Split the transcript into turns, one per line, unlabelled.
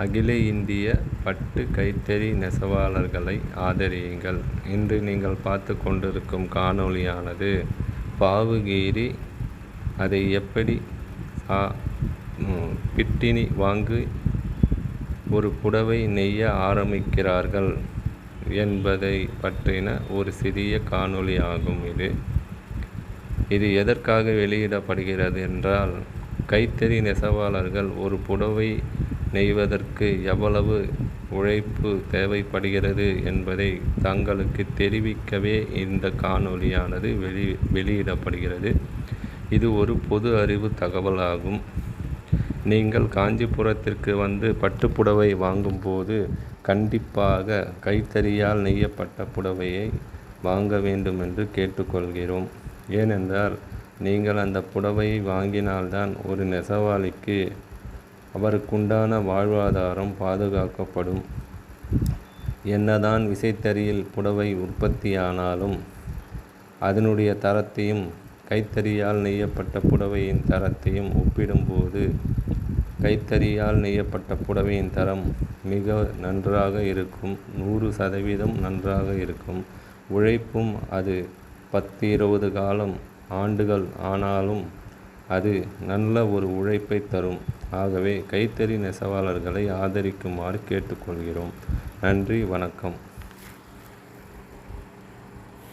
அகில இந்திய பட்டு கைத்தறி நெசவாளர்களை ஆதரியுங்கள் இன்று நீங்கள் பார்த்து கொண்டிருக்கும் காணொளியானது. பாவுகீரி அதை எப்படி சா பிட்டினி வாங்கி ஒரு புடவை நெய்ய ஆரம்பிக்கிறார்கள் என்பதை பற்றின ஒரு சிறிய காணொளி ஆகும் இது. இது எதற்காக வெளியிடப்படுகிறது என்றால் கைத்தறி நெசவாளர்கள் ஒரு புடவை நெய்வதற்கு எவ்வளவு உழைப்பு தேவைப்படுகிறது என்பதை தங்களுக்கு தெரிவிக்கவே இந்த காணொளியானது வெளி வெளியிடப்படுகிறது. இது ஒரு பொது அறிவு தகவலாகும். நீங்கள் காஞ்சிபுரத்திற்கு வந்து பட்டுப்புடவை வாங்கும்போது கண்டிப்பாக கைத்தறியால் நெய்யப்பட்ட புடவையை வாங்க வேண்டும் என்று கேட்டுக்கொள்கிறோம். ஏனென்றால் நீங்கள் அந்த புடவையை வாங்கினால்தான் ஒரு நெசவாளிக்கு அவருக்குண்டான வாழ்வாதாரம் பாதுகாக்கப்படும். என்னதான் விசைத்தறியில் புடவை உற்பத்தியானாலும் அதனுடைய தரத்தையும் கைத்தறியால் நெய்யப்பட்ட புடவையின் தரத்தையும் ஒப்பிடும்போது கைத்தறியால் நெய்யப்பட்ட புடவையின் தரம் மிக நன்றாக இருக்கும். நூறு சதவீதம் நன்றாக இருக்கும். உழைப்பும் அது பத்து இருபது காலம் ஆண்டுகள் ஆனாலும் அது நல்ல ஒரு உழைப்பை தரும். ஆகவே கைத்தறி நெசவாளர்களை ஆதரிக்குமாறு கேட்டுக்கொள்கிறோம். நன்றி வணக்கம்.